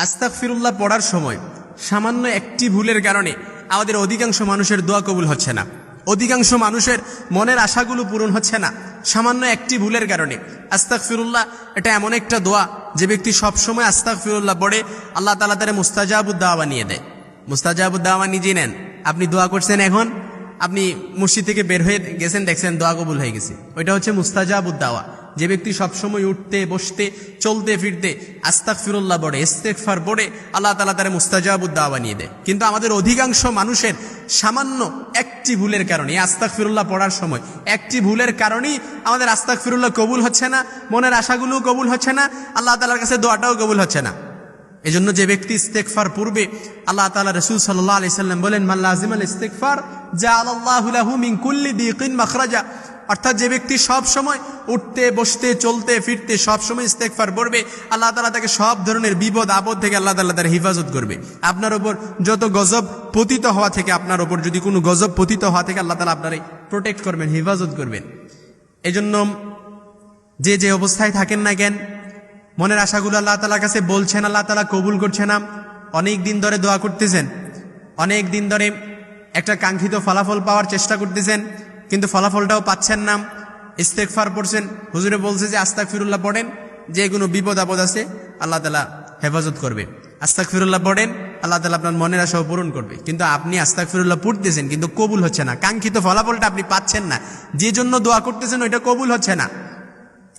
আস্তাক ফিরুল্লাহ পড়ার সময় সামান্য একটি ভুলের কারণে আমাদের অধিকাংশ মানুষের দোয়া কবুল হচ্ছে না। অধিকাংশ মানুষের মনের আশাগুলো পূরণ হচ্ছে না। সামান্য একটি ভুলের কারণে আস্তাক ফিরুল্লাহ এটা এমন একটা দোয়া যে ব্যক্তি সবসময় আস্তাক ফিরুল্লাহ পড়ে, আল্লাহ তালা তারা মুস্তাজাবুদ্দাওয়া বানিয়ে দেয়। মুস্তাজাবুদ্দাওয়া নিজে নেন। আপনি দোয়া করছেন এখন, আপনি মসজিদ থেকে বের হয়ে গেছেন, দেখছেন দোয়া কবুল হয়ে গেছে। ওইটা হচ্ছে মুস্তাজাবুদ্দাওয়া যে ব্যক্তি সবসময় উঠতে, বসতে, চলতে, ফিরতে আস্তাক ফিরুল্লাহ বড়ে ইস্তেকফার বড়ে আল্লাহ তালা তারা মুস্তাজাবুদ্দাওয়া বানিয়ে দেয়। কিন্তু আমাদের অধিকাংশ মানুষের সামান্য একটি ভুলের কারণে আস্তাক ফিরুল্লাহ পড়ার সময় একটি ভুলের কারণেই আমাদের আস্তাক ফিরুল্লাহ কবুল হচ্ছে না, মনের আশাগুলোও কবুল হচ্ছে না, আল্লাহ তালার কাছে দোয়াটাও কবুল হচ্ছে না। এজন্য যে ব্যক্তি ইস্তেকফার পূর্বে আল্লাহ তালা রাসূল সাল্লাল্লাহু আলাইহি সাল্লাম বলেন, মান লাজিম আল ইস্তেগফার জাআলাল্লাহু লাহু মিন কুল্লি মাখরাজা। অর্থাৎ যে ব্যক্তি সব সময় উঠতে, বসতে, চলতে, ফিরতে সব সময় ইস্তেগফার পড়বে, আল্লাহ তাআলা তাকে সব ধরনের বিপদ, আপদ থেকে আল্লাহ তাআলা তার হেফাজত করবে। আপনার ওপর যত গজব পতিত হওয়া থেকে, আপনার ওপর যদি কোনো গজব পতিত হওয়া থেকে আল্লাহ তাআলা আপনার প্রোটেক্ট করবেন, হেফাজত করবেন। এজন্য যে যে অবস্থায় থাকেন না কেন, মনের আশাগুলো আল্লাহ তালার কাছে বলছেন, আল্লাহ তালা কবুল করছে না। অনেক দিন ধরে দোয়া করতেছেন। অনেক দিন ধরে একটা কাঙ্ক্ষিত ফলাফল পাওয়ার চেষ্টা করতেছেন। কিন্তু ফলাফলটাও পাচ্ছেন না। ইস্তেকফার পড়ছেন। হুজুরে বলছে যে আস্তাক ফিরুল্লাহ পড়েন। যে কোনো বিপদ আপদ আছে, আল্লাহ তালা হেফাজত করবে। আস্তাক ফিরুল্লাহ পড়েন, আল্লাহ তালা আপনার মনের আশাও পূরণ করবে। কিন্তু আপনি আস্তাক ফিরুল্লাহ পড়তেছেন, কিন্তু কবুল হচ্ছে না। কাঙ্ক্ষিত ফলাফলটা আপনি পাচ্ছেন না। যে জন্য দোয়া করতেছেন, ওইটা কবুল হচ্ছে না।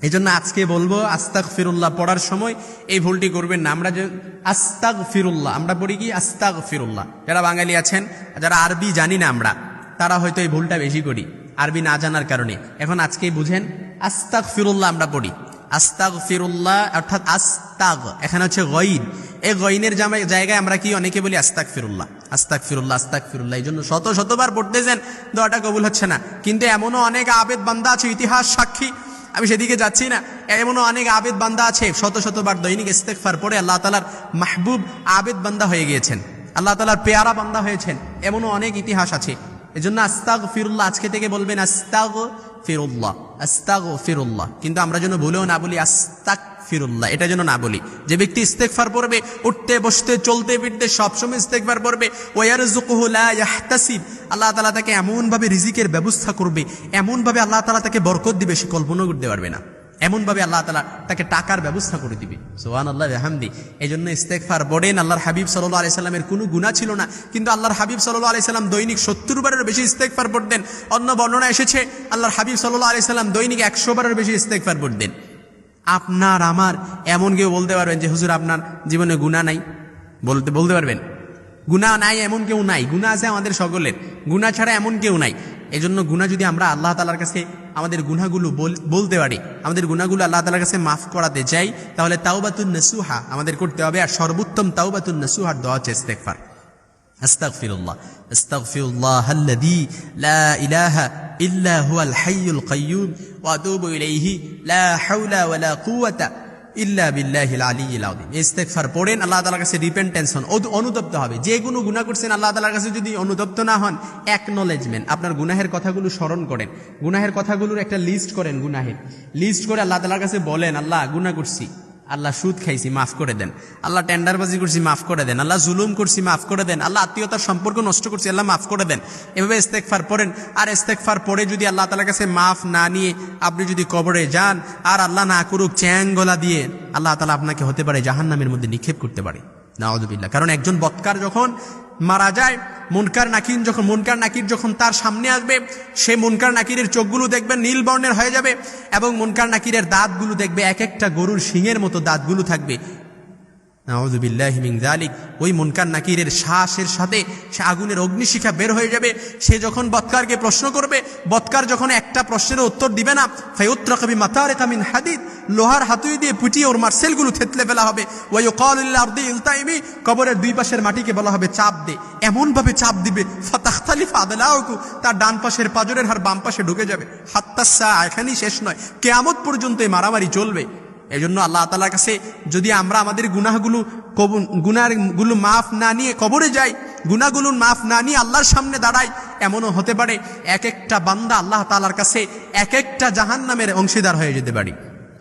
এই জন্য আজকে বলব আস্তাক ফিরুল্লাহ পড়ার সময় এই ভুলটি করবেন না। আমরা যে আস্তাক ফিরুল্লাহ আমরা পড়ি কি? আস্তাক ফিরুল্লাহ যারা বাঙালি আছেন, যারা আরবি জানি না আমরা, তারা হয়তো এই ভুলটা বেশি করি। আরবি না জানার কারণে। এখন আজকে বুঝেন আস্তাক ফিরুল্লাহ আমরা পড়ি। আস্তাক ফিরুল্লাহ অর্থাৎ আস্তাক এখানে হচ্ছে গইন। এই গইনের জামাই- জায়গায় আমরা কি অনেকে বলি আস্তাক ফিরুল্লাহ আস্তাক ফিরুল্লাহ আস্তাক ফিরুল্লাহ এই জন্য শত শতবার পড়তেছেন, দোয়াটা কবুল হচ্ছে না। কিন্তু এমনও অনেক আবেদ বান্দা আছে, ইতিহাস সাক্ষী। আমি সেদিকে যাচ্ছি না। এমনও অনেক আবেদ বান্দা আছে, শত শতবার দৈনিক ইস্তেকফার পরে আল্লাহ তালার মাহবুব আবেদ বান্দা হয়ে গিয়েছেন। আল্লাহ তালার পেয়ারা বান্দা হয়েছেন। এমনও অনেক ইতিহাস আছে। এজন্য আস্তাগ ফিরুল্লাহ আজকে থেকে বলবেন আস্তাগ ফিরুল্লাহ আস্তাগ ফিরুল্লাহ কিন্তু আমরা যেন ভুলেও না বলি আস্তাক ফিরুল্লাহ এটা যেন না বলি। যে ব্যক্তি ইস্তেকফার পড়বে, উঠতে, বসতে, চলতে, ফিরতে, সবসময় ইস্তেকফার পড়বে। ওয়ারজুকুহু লা ইয়াহতাসিব, আল্লাহ তালা তাকে এমনভাবে রিজিকের ব্যবস্থা করবে, এমনভাবে আল্লাহ তাআলা তাকে বরকত দিবে, সে কল্পনা করতে পারবে না। এমনভাবে আল্লাহ তালা তাকে টাকার ব্যবস্থা করে দিবে। সোহান আল্লাহ হামদি এই জন্য ইস্তেকফার বড়েন আল্লাহর হাবিব সাল্লাহ আলি সাল্লামের কোনো গুণা ছিল না। কিন্তু আল্লাহর হাবিব সাল্লাহ আলি সাল্লাম দৈনিক সত্তর বারের বেশি ইস্তেকফার পড়তেন। অন্য বর্ণনা এসেছে, আল্লাহর হাবিব সাল্লাহ আলি সাল্লাম দৈনিক একশো বারের বেশি ইস্তেকফার পড়তেন। আপনার, আমার, এমন কেউ বলতে পারবেন যে, হুজুর, আপনার জীবনে গুণা নাই। বলতে বলতে পারবেন? গুণা নাই, এমন কেউ নাই। গুণা আছে আমাদের সকলের। গুণা ছাড়া এমন কেউ নাই। এজন্য গুণা যদি আমরা আল্লাহ তালার কাছে আমাদের গুনাগুলো বলতে পারি, আমাদের গুণাগুলো আল্লাহ তালার কাছে মাফ করাতে চাই, তাহলে তাওবাতুন নসুহা আমাদের করতে হবে আর সর্বোত্তম তাওবাতুন নসুহার দোয়া হচ্ছে ইস্তেকফার আস্তাগফিরুল্লাহ। আস্তাগফিরুল্লাহ লা লা আলী আল্লাহ কাছে হবে। আল্লাহ তালার কাছে যদি না হন আপনার গুনাহের কথাগুলো স্মরণ করেন। গুনাহের কথাগুলোর একটা লিস্ট করেন গুনাহের। লিস্ট করে আল্লাহ তালার কাছে বলেন, আল্লাহ গুনা করছি। আল্লাহ সুদ খাইছি, মাফ করে দেন। আল্লাহ টেন্ডারবাজি করছি, মাফ করে দেন। আল্লাহ জুলুম করছি, মাফ করে দেন। আল্লাহ আত্মীয়তার সম্পর্ক নষ্ট করছি, আল্লাহ মাফ করে দেন। এভাবে ইস্তেকফার পড়েন। আর ইস্তেকফার পরে যদি আল্লাহ তালার কাছে মাফ না নিয়ে আপনি যদি কবরে যান, আর আল্লাহ না করুক চ্যাং গলা দিয়ে, আল্লাহ তালা আপনাকে হতে পারে জাহান্নামের মধ্যে নিক্ষেপ করতে পারে। নাওয়াজুবিল্লাহ কারণ একজন বৎকার যখন মারা যায়, মুনকার নাকির যখন মুনকার নাকির যখন তার সামনে আসবে, সে মুনকার নাকিরের চোখগুলো দেখবে, নীল বর্ণের হয়ে যাবে এবং মুনকার নাকিরের দাঁতগুলো দেখবে, এক একটা গরুর শিঙের মতো দাঁতগুলো থাকবে। যালিক, ওই মুনকার নাকিরের শ্বাসের সাথে সে আগুনের অগ্নিশিখা বের হয়ে যাবে। সে যখন বৎকারকে প্রশ্ন করবে, বৎকার যখন একটা প্রশ্নের উত্তর দিবে না ফায়ুত্রাকাবি মাতারিকা মিন হাদিদ, লোহার হাতুই দিয়ে পুটিয়ে ওর মার্সেলগুলো থেতলে ফেলা হবে। ওই কলিল আরদি ইলতাইমি, কবরের দুই পাশের মাটিকে বলা হবে চাপ দে। এমন ভাবে চাপ দিবে, ফাতাখতালিফা আদলাউকু, তার ডান পাশের পাজরের হার বাম পাশে ঢুকে যাবে। হাত্তাসা এখানেই শেষ নয়, কেয়ামত পর্যন্ত এই মারামারি চলবে। এই জন্য আল্লাহ তালার কাছে যদি আমরা আমাদের গুনাহগুলো গুনারগুলো মাফ না নিয়ে কবরে যাই গুনাগুলো মাফ না নিয়ে আল্লাহর সামনে দাঁড়াই, এমনও হতে পারে এক একটা বান্দা আল্লাহ তালার কাছে এক একটা জাহান নামের অংশীদার হয়ে যেতে পারি।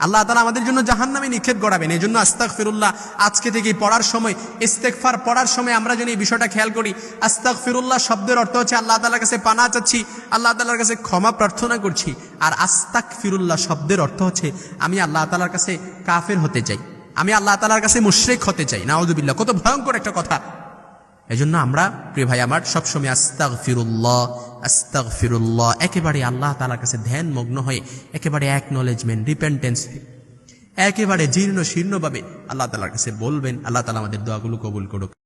আল্লাহ তালা আমাদের জন্য জাহান নামে নিক্ষেপ গড়াবেন। এই জন্য আস্তাক ফিরুল্লাহ আজকে থেকে পড়ার সময় ইস্তেকফার পড়ার সময় আমরা যেন এই বিষয়টা খেয়াল করি। আস্তাক ফিরুল্লাহ শব্দের অর্থ হচ্ছে আল্লাহ তালার কাছে পানা চাচ্ছি, আল্লাহ তালার কাছে ক্ষমা প্রার্থনা করছি। আর আস্তাক ফিরুল্লাহ শব্দের অর্থ হচ্ছে আমি আল্লাহ তালার কাছে কাফের হতে চাই। আমি আল্লাহ তালার কাছে মুশরেক হতে চাই। নাউজুবিল্লাহ, কত ভয়ঙ্কর একটা কথা। এজন্য আমরা, প্রিয় ভাই আমার, সবসময় আস্তাক ফিরুল্লাহ আস্তাক ফিরুল্লাহ একেবারে আল্লাহ তালার কাছে ধ্যান মগ্ন হয়ে, একেবারে একনোলেজমেন্ট রিপেন্টেন্স একেবারে জীর্ণ শীর্ণভাবে আল্লাহ তালার কাছে বলবেন, আল্লাহ তালা আমাদের দোয়াগুলো কবুল করুক।